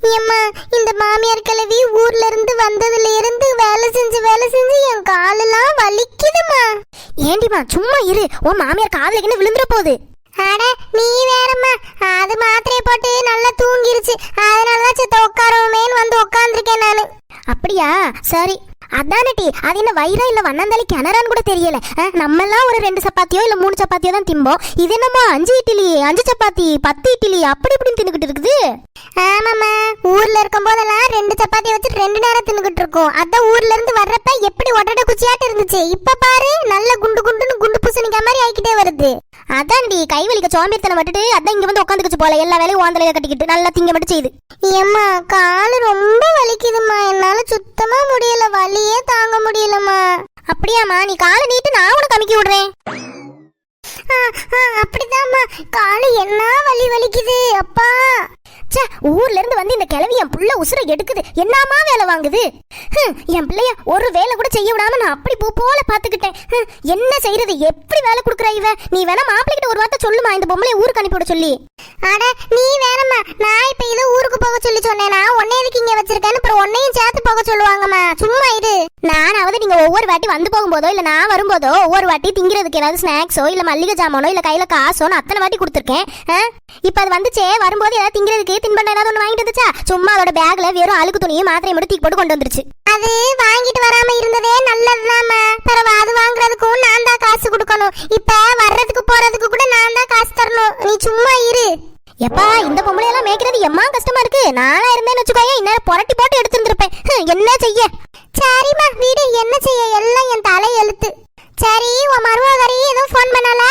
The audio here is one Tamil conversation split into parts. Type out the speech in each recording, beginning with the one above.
ஏம்மா இந்த மாமியார் கிழவி ஊர்ல இருந்து வந்ததுல இருந்து வேலை செஞ்சு வேலை செஞ்சு என் காலெல்லாம் வலிக்குதுமா ஏண்டிமா சும்மா இரு. உன் மாமியார் காதுல என்ன விழுந்துற போகுது. அட நீ வேறம்மா. அது மாத்திரையை போட்டு நல்லா தூங்கிருச்சு. அதனாலதான் சித்த உட்காருவோமேன்னு வந்து உட்காந்துருக்கேன் நானு. அப்படியா? சரி. அதானே அது என்ன வயிறா இல்லை வண்ணந்தாலி கிணறான்னு கூட தெரியல. நம்மெல்லாம் ஒரு ரெண்டு சப்பாத்தியோ இல்லை மூணு சப்பாத்தியோ தான் திம்போம். இது என்னமோ அஞ்சு இட்லி அஞ்சு சப்பாத்தி பத்து இட்லி அப்படி இப்படின்னு தின்னுக்கிட்டு இருக்குது. ஆமாம்மா. ஊர்ல இருக்கும் போதெல்லாம் ரெண்டு சப்பாத்தி வச்சு ரெண்டு நேரம் தின்னுகிட்டு இருக்கோம். அதான் ஊர்ல இருந்து வர்றப்ப எப்படி ஒட்டட குச்சியாட்டு இருந்துச்சு. இப்ப பாரு நல்ல குண்டு குண்டுன்னு குண்டு பூசணிக்கா மாதிரி ஆயிக்கிட்டே வருது. அதான்டி கை வலிக்க சோம்பேறித்தனம் விட்டுட்டு அதான் இங்க வந்து உட்காந்துக்கிச்சு போல. எல்லா வேலையும் ஓந்தலையில கட்டிக்கிட்டு நல்லா திங்க மட்டும் செய்யுது ஏம்மா காலு ரொம்ப வலிக்குதும்மா. என்னால சுத்தமா முடியல. வலியே தாங்க முடியலம்மா. அப்படியாம்மா நீ காலை நீட்டு நான் உனக்கு அமைக்கி விடுறேன். அப்படிதாம்மா. காலு என்ன வலி வலிக்குது? அப்பா ச்சே ஊர்ல இருந்து வந்து இந்த கிழவி என் புள்ள உசுரை எடுக்குது. என்னமா வேலை வாங்குது? ஹம், என் பிள்ளைய ஒரு வேலை கூட செய்ய விடாம நான் அப்படி பூ போல பாத்துக்கிட்டேன் ஹம், என்ன செய்யறது எப்படி வேலை கொடுக்குற இவ? நீ வேணா மாப்பிள்ளைகிட்ட ஒரு வார்த்தை சொல்லுமா இந்த பொம்பளைய ஊருக்கு அனுப்பிவிட சொல்லி? அட நீ வேணம்மா. நான் இப்ப இது ஊருக்கு போக சொல்லி சொன்னேனா உன்னை எதுக்கு இங்க வச்சிருக்கேன்னு அப்புறம் உன்னையும் சேர்த்து போக சொல்லுவாங்கம்மா. சும்மா இரு. நானாவது நீங்க ஒவ்வொரு வாட்டி வந்து போகும்போதோ இல்ல நான் வரும்போதோ ஒவ்வொரு வாட்டி திங்கிறதுக்கு ஏதாவது ஸ்நாக்ஸோ இல்ல மல்லிகை ஜாமானோ இல்ல கையில காசோ நான் அத்தனை வாட்டி கொடுத்துருக்கேன். இப்ப அது வந்துச்சே வரும்போது ஏதாவது திங்கிறதுக்கு தின்பண்டம் ஏதாவது ஒன்று வாங்கிட்டு வந்துச்சா? சும்மா அதோட பேக்ல வெறும் அழுக்கு துணியும் மாத்திரையை மட்டும் தூக்கி போட்டு கொண்டு வந்துருச்சு. அது வாங்கிட்டு வராம இருந்ததே நல்லதுதாம்மா. பிறகு அது வாங்குறதுக்கும் நான் தான் காசு கொடுக்கணும். இப்ப வர்றதுக்கு போறதுக்கு கூட நான் தான் காசு தரணும். நீ சும்மா இரு. எப்பா இந்த பொம்பளை எல்லாம் மேய்க்கிறது எம்மா கஷ்டமா இருக்கு? நானா இருந்தேன்னு வச்சுக்கோயேன் இந்நேரம் புரட்டி போட்டு எடுத்துருந்துருப்பேன். என்ன செய்ய? சரிம்மா வீடு. என்ன செய்ய? எல்லாம் என் தலை எழுத்து. சரி உன் மருமகரி எதுவும் ஃபோன் பண்ணாலா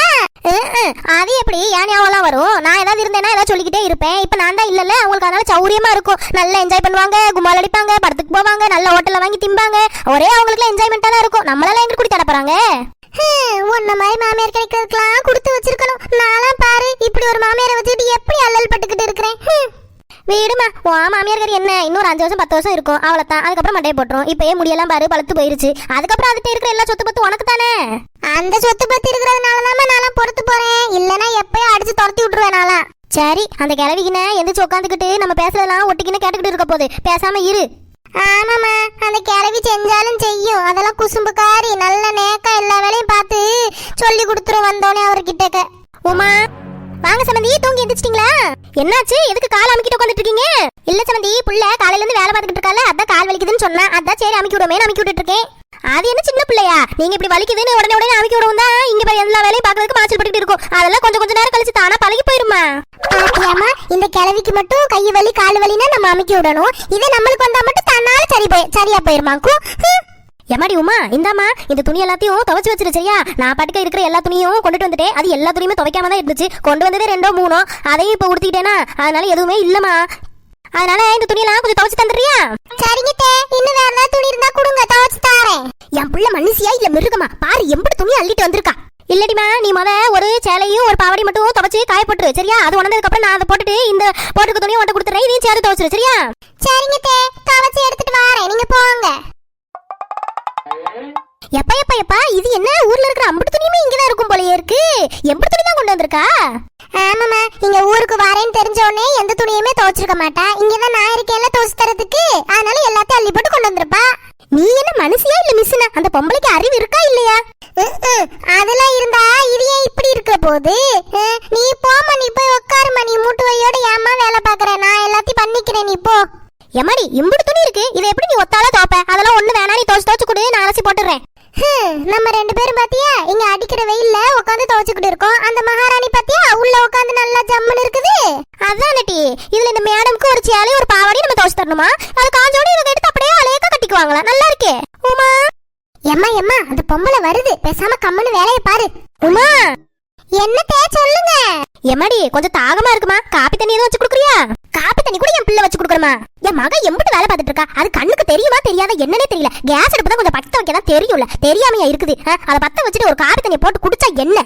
அது எப்படி? ஏன் ஞாபகம் வரும்? நான் ஏதாவது இருந்தேன்னா ஏதாவது சொல்லிக்கிட்டே இருப்பேன். இப்ப நான் தான் இல்லல்ல. அவங்களுக்கு அதனால சௌரியமா இருக்கும். நல்லா என்ஜாய் பண்ணுவாங்க கும்மால் அடிப்பாங்க படத்துக்கு போவாங்க நல்ல ஹோட்டல்ல வாங்கி திம்பாங்க. ஒரே அவங்களுக்கு என்ஜாய்மெண்டா தான் இருக்கும். நம்மளால எங்க கூடி தர போறாங்க ஹம், உன்ன மாதிரி மாமியார் கிடைக்கிறதுக்கெல்லாம் கொடுத்து வச்சிருக்கணும். நான்லாம் பாரு இப்படி ஒரு மாமியாரை வச்சுக்கிட்டு எப்படி அல்லல் பட்டுக்கிட்டு இருக்கிறேன். வீடுமா உன் மாமியார் என்ன? இன்னொரு அஞ்சு வருஷம் பத்து வருஷம் இருக்கும். அவ்வளவுதான். அதுக்கப்புறம் மண்டையை போட்டுரும். இப்பயே முடியெல்லாம் பாரு பழுத்து போயிருச்சு. அதுக்கப்புறம் அதுகிட்ட இருக்கிற எல்லா சொத்து பத்து உனக்கு தானே அந்த சொத்து பத்தி இருக்கிறதுனாலதாம்மா நான்லாம் பொறுத்து போறேன் இல்லனா எப்பயும் அடிச்சு துரத்தி விட்டுருவேன் நான்லாம் சரி அந்த கிழவிக்கின எந்திரிச்சு உட்காந்துக்கிட்டு நம்ம பேசுறதெல்லாம் ஒட்டிக்கின்னு கேட்டுக்கிட்டு இருக்க போகுது. பேசாம இரு. ஆமாம்மா அந்த கிளவி செஞ்சாலும் செய்யும். அதெல்லாம் குசும்புக்காரி நல்ல நேக்கா எல்லா வேலையும் பார்த்து சொல்லி கொடுத்துரும் வந்தோடனே அவர்கிட்ட உமா வாங்க சமந்தி தூங்கி எந்திரிச்சிட்டீங்களா? என்னாச்சு? எதுக்கு கால் அமுக்கிட்டு உட்காந்துட்டு இருக்கீங்க? இல்ல சமந்தி புள்ள காலையில இருந்து வேலை பார்த்துக்கிட்டு இருக்கால அதான் கால் வலிக்குதுன்னு சொன்னா அதான் சரி அமுக்கி விடுமே அமுக்கி விட்டுட்டு இருக்கேன். அது என்ன சின்ன பிள்ளையா? நீங்க இப்படி வலிக்குதுன்னு உடனே உடனே அமுக்கி விடவும் தான் இங்க எல்லா வேலையும் பார்க்கறதுக்கு மாச்சல் பட்டுக்கிட்டு இருக்கும். அதெல்லாம் கொஞ்சம் கொஞ்ச நேரம் கழிச்சு தானா பழகி போயிருமா? பாத்தியாமா இந்த கிழவிக்கு மட்டும் கை வலி கால் வலினா நம்ம அமுக்கி விடணும். இதே நம்மளுக்கு வந்தா மட்டும் தன்னால சரி போய் சரியா போயிருமாக்கும் எம்மாடி உமா இந்தாம்மா இந்த துணி எல்லாத்தையும் துவைச்சு வச்சிரு சரியா? நான் பாட்டுக்க இருக்கிற எல்லா துணியும் கொண்டுட்டு வந்துட்டேன். அது எல்லா துணியுமே துவைக்காம தான் இருந்துச்சு. கொண்டு வந்ததே ரெண்டோ மூணோ. அதையும் இப்போ உடுத்திக்கிட்டேனா அதனால எதுவுமே இல்லம்மா. அதனால இந்த துணியெல்லாம் கொஞ்சம் துவைச்சு தந்துடுறியா? சரிங்க தே. இன்னும் வேற ஏதாவது துணி இருந்தா கொடுங்க. துவைச்சு தாரேன். என் புள்ள மனுஷியா இல்ல மிருகமா? பாரு எம்படி துணி அள்ளிட்டு வந்திருக்கா. இல்லடிமா நீ முத ஒரு சேலையும் ஒரு பாவாடி மட்டும் துவைச்சு காய போட்டுரு சரியா? அது உணர்ந்ததுக்கு அப்புறம் நான் அதை போட்டுட்டு இந்த போட்டுக்க துணியை உன்ட்ட கொடுத்துறேன். இதையும் சேர்த்து துவைச்சிரு சரியா? சரிங்க தே துவைச்சு எடுத்துட்டு வரேன். நீங்க போங்க. எப்பா எப்பா எப்பா இது என்ன? ஊர்ல இருக்கிற அம்புட்டு துணியுமே இங்கதான் இருக்கும் போலயே இருக்கு. எம்படி துணி தான் கொண்டு வந்திருக்கா? ஆமாம்மா இங்க ஊருக்கு வரேன்னு தெரிஞ்ச உடனே எந்த துணியுமே துவைச்சிருக்க மாட்டா. இங்கதான் நான் இருக்கேன்ல துவைச்சு தரதுக்கு. அதனால எல்லாத்தையும் அள்ளி போட்டு கொண்டு வந்திருப்பா. நீ என்ன மனுஷியா இல்ல மிஸ்னா அந்த பொம்பளைக்கு அறிவு இருக்கா இல்லையா. அதெல்லாம் இருந்தா இது ஏன் இப்படி இருக்க அஹ், நீ போம்மா நீ போய் உட்காருமா நீ மூட்டு வையோட ஏமா வேலை பாக்குற நான் எல்லாத்தையும் பண்ணிக்கிறேன் நீ போ. எம்மாடி இம்புட்டு துணி இருக்கு. இதை எப்படி நீ ஒத்தால துவைப்ப? அதெல்லாம் ஒண்ணு வேணா நீ துவைச்சு துவைச்சு கொடு. நான் அலசி போட்டுறேன். நம்ம ரெண்டு பேரும் பாத்தியா? இங்க அடிக்கிற வெயில்ல உட்காந்து துவைச்சுக்கிட்டு இருக்கோம். அந்த மகாராணி பாத்தியா? உள்ள உட்காந்து நல்லா ஜம்முன்னு இருக்குது. அதான் நட்டி இதுல இந்த மேடம்க்கு ஒரு சேலை ஒரு பாவாடி நம்ம துவைச்சு தரணுமா? அது காஞ்சோட இவங்க எடுத்து அப்படியே நல்லா இருக்கே. உமா. எம்மா எம்மா அந்த பொம்பளை வருது. பேசாம கம்முன்னு வேலையை பாரு. உமா. என்னத்தே சொல்லுங்க. எம்மாடி கொஞ்சம் தாகமா இருக்குமா? காப்பி தண்ணி எதுவும் வச்சு குடுக்குறியா? காப்பி தண்ணி கூட என் பிள்ளை வச்சு குடுக்குறமா என் மக எம்பிட்டு வேலை பார்த்துட்டு இருக்கா. அது கண்ணுக்கு தெரியுமா தெரியாத என்னன்னே தெரியல. கேஸ் அடுப்பு தான் கொஞ்சம் பத்த வைக்க தான் தெரியும்ல. தெரியாமையா இருக்குது. அதை பத்த வச்சுட்டு ஒரு காப்பி தண்ணி போட்டு குடிச்சா என்ன?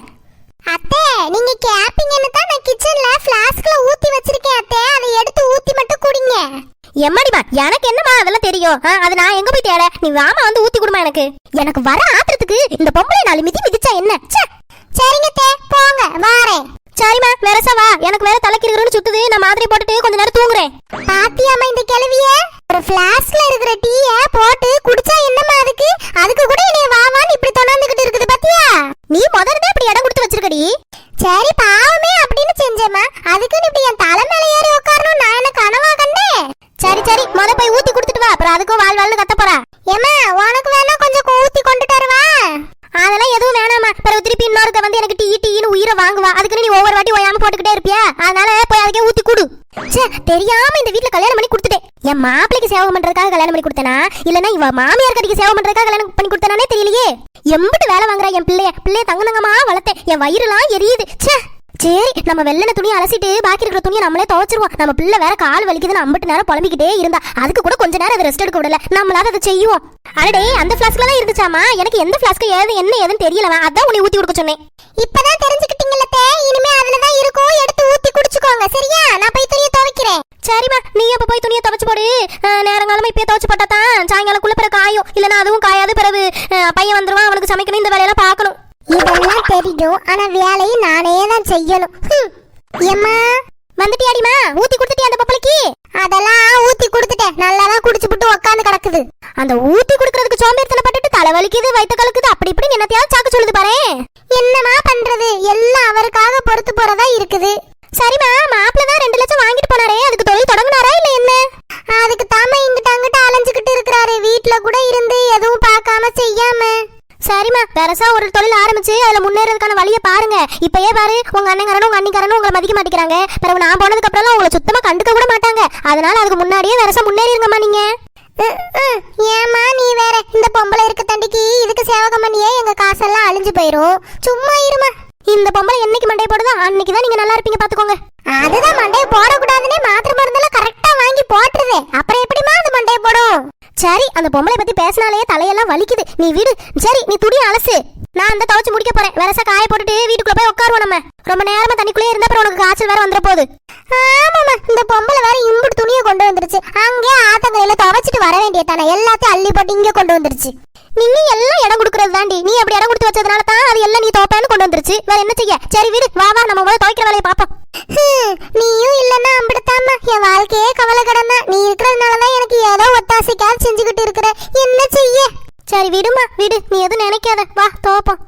அத்தே நீங்க கேப்பீங்கன்னு தான் நான் கிச்சன்ல ஃப்ளாஸ்க்ல ஊத்தி வச்சிருக்கேன் அத்தே. அதை எடுத்து ஊத்தி மட்டும் குடிங்க. எம்மாடிமா எனக்கு என்னமா அதெல்லாம் தெரியும்? அது நான் எங்க போய் தேட? நீ வாமா வந்து ஊத்தி கொடுமா எனக்கு. எனக்கு வர ஆத்திரத்துக்கு இந்த பொம்பளை நாலு மிதி மிதிச்சா என்ன? ச்சே! சரிங்க தே போங்க வாரேன். சரிம்மா வெரசா வா. எனக்கு வேற தலைக்கு இருக்கிறோன்னு சுத்துது. நான் மாத்திரை போட்டுட்டு கொஞ்ச நேரம் தூங்குறேன். பாத்தியாமா இந்த கிளவிய? ஒரு பிளாஸ்க்ல இருக்கிற டீ போட்டு குடிச்சா என்னமா அதுக்கு அதுக்கு கூட என்னைய வா வான்னு இப்படி தொணாந்துகிட்டு இருக்குது பாத்தியா நீ முதல்ல இப்படி இடம் கொடுத்து வச்சிருக்கடி சரி பாவமே அப்படின்னு செஞ்சேம்மா அதுக்குன்னு இப்படி என் தலை மேல ஏறி உட்காரணும் நான் என்ன கனவா கண்டேன் சரி சரி முத போய் ஊத்தி கொடுத்துட்டு வா அப்புறம் அதுக்கும் வாழ் வாழ்னு கத்த போறா. ஏமா உனக்கு வேணா கொஞ்சம் ஊத்தி கொண்டுட்டு வருவா. அதெல்லாம் எதுவும் வேணாமா பிறகு திருப்பி இன்னொருத்த வந்து எனக்கு டீ டீன்னு உயிரை வாங்குவா. அதுக்குன்னு நீ ஒவ்வொரு வாட்டி ஓயாம போட்டுக்கிட்டே இருப்பியா? அதனால போய் அதுக்கே ஊத்தி கூடு. ச்சே தெரியாம இந்த வீட்ல கல்யாணம் பண்ணி கொடுத்துட்டேன். என் மாப்பிளைக்கு சேவை பண்றதுக்காக கல்யாணம் பண்ணி கொடுத்தனா? இல்லனா இவ மாமியார் கடைக்கு சேவை பண்றதுக்காக கல்யாணம் பண்ணி கொடுத்தனானே தெரியலையே. எம்பிட்டு வேலை வாங்குறா என் பிள்ளைய. பிள்ளைய தங்க தங்கமா வளர்த்தேன். என் வயிறுலாம் எரியுது. ச்சே சரி நம்ம வெள்ளன துணியை அலசிட்டு பாக்கி இருக்கிற துணியை நம்மளே துவைச்சிருவோம். நம்ம பிள்ளை வேற கால் வலிக்குதுன்னு அம்பிட்டு நேரம் புலம்பிக்கிட்டே இருந்தா. அதுக்கு கூட கொஞ்ச நேரம் அதை ரெஸ்ட் எடுக்க விடல. நம்மளால அதை செய்வோம். அடடே அந்த பிளாஸ்க்ல தான் இருந்துச்சாமா எனக்கு எந்த ஃபிளாஸ்க்கு ஏது என்ன ஏதுன்னு தெரியலவா அதான் உன்னை ஊத்தி கொடுக்க சொன்னேன். இப்பதான் தெரிஞ்சுக்கிட்டீங்கல்ல இனிமே அதுல தான் இருக்கும். எடுத்து ஊத்தி குடிச்சுக்கோங்க. சரியா? நான் போய் துணியை துவைக்கிறேன். சரிம்மா நீ அப்ப போய் துணியை துவைச்சு போடு. நேரங்காலமா இப்பயே துவைச்சு போட்டா தான் சாயங்காலக்குள்ள பிறகு காயும். இல்லனா அதுவும் காயாது பிறகு பையன் வந்துருவான். அவனுக்கு சமைக்கணும். இந்த வேலையெல்லாம் பார்க்கணும். இதெல்லாம் தெரியும். ஆனா வேலையை நானே தான் செய்யணும். ஹம். ஏம்மா? வந்துட்டியாடிமா ஊத்தி கொடுத்துட்டியா அந்த பப்பளைக்கு அதெல்லாம் ஊத்தி கொடுத்துட்டேன். நல்லா தான் குடிச்சு விட்டு உட்காந்து கிடக்குது. அந்த ஊத்தி குடுக்கறதுக்கு சோம்பேறித்தனை பட்டுட்டு தலை வலிக்குது வயிற்று கலக்குது அப்படி இப்படி என்னத்தையாவது சாக்கு சொல்லுது பாரு. என்னமா பண்றது? எல்லாம் அவருக்காக பொறுத்து போறதா இருக்குது. சரிம்மா மாப்பிள்ள தான் ரெண்டு லட்சம் வாங்கிட்டு போனாரே அதுக்கு தொழில் தொடங்குனாரா இல்ல என்ன அதுக்கு தாம இங்கிட்ட அங்கிட்ட அலைஞ்சுக்கிட்டு இருக்கிறாரு வீட்ல கூட இருந்து எதுவும் பார்க்காம செய்யாம சரிம்மா பெருசா ஒரு தொழில் ஆரம்பிச்சு அதுல முன்னேறதுக்கான வழியை பாருங்க இப்பயே பாரு உங்க அண்ணங்காரனும் உங்க அண்ணிக்காரனும் உங்களை மதிக்க மாட்டேங்கிறாங்க. பிறகு நான் போனதுக்கு அப்புறம் உங்களை சுத்தமா கண்டுக்க கூட மாட்டாங்க. அதனால அதுக்கு முன்னாடியே பெருசா முன்னேறிருங்கம்மா நீங்க. ஏம்மா நீ வேற இந்த பொம்பளை இருக்க தண்டிக்கு இதுக்கு சேவகம் பண்ணியே எங்க காசெல்லாம் அழிஞ்சு போயிரும். சும்மா இருமா. இந்த பொம்பளை என்னைக்கு மண்டை போடுதோ அன்னைக்கு தான் நீங்க நல்லா இருப்பீங்க பாத்துக்கோங்க. அதுதான் மண்டைய போடக்கூடாதுன்னே மாத்திரை மருந்தெல்லாம் கரெக்டா வாங்கி போட்டுருது. அப்புறம் எப்படிமா அது மண்டைய போடும்? சரி அந்த பொம்பளை பத்தி பேசினாலே தலையெல்லாம் வலிக்குது. நீ விடு. சரி நீ துணி அலசு. நான் அந்த துவைச்சு முடிக்க போறேன். வெரசா காய போட்டுட்டு வீட்டுக்குள்ள போய் உட்காருவோம் நம்ம. ரொம்ப நேரமா தண்ணிக்குள்ளே இருந்தா அப்புறம் உனக்கு காய்ச்சல் வேற வந்துட போகுது. ஆமாமா இந்த பொம்பளை வேற இம்புட்டு துணியை கொண்டு வந்துருச்சு. அங்கே ஆத்தங்கரையில துவைச்சிட்டு வர வேண்டிய தானே எல்லாத்தையும் அள்ளி போட்டு இங்க கொண்டு வந்துருச்சு. நீ எல்லாம் இடம் கொடுக்கறது தாண்டி நீ அப்படி இடம் கொடுத்து வச்சதுனால தான் அது எல்லாம் நீ தோப்பேன்னு கொண்டு வந்துருச்சு. வேற என்ன செய்ய? சரி வீடு வா வா நம்ம முதல்ல துவைக்கிற வேலையை பாப்போம் நீயும் இல்லன்னா அம்பிடுத்தாம்மா என் வாழ்க்கையே கவலை கடந்தா நீ இருக்கிறதுனாலதான் எனக்கு ஏதோ ஒத்தாசைக்காக செஞ்சுக்கிட்டு இருக்கிற. என்ன சரி விடுமா விடு. நீ எதுவும் நினைக்காத. வா தோப்போம்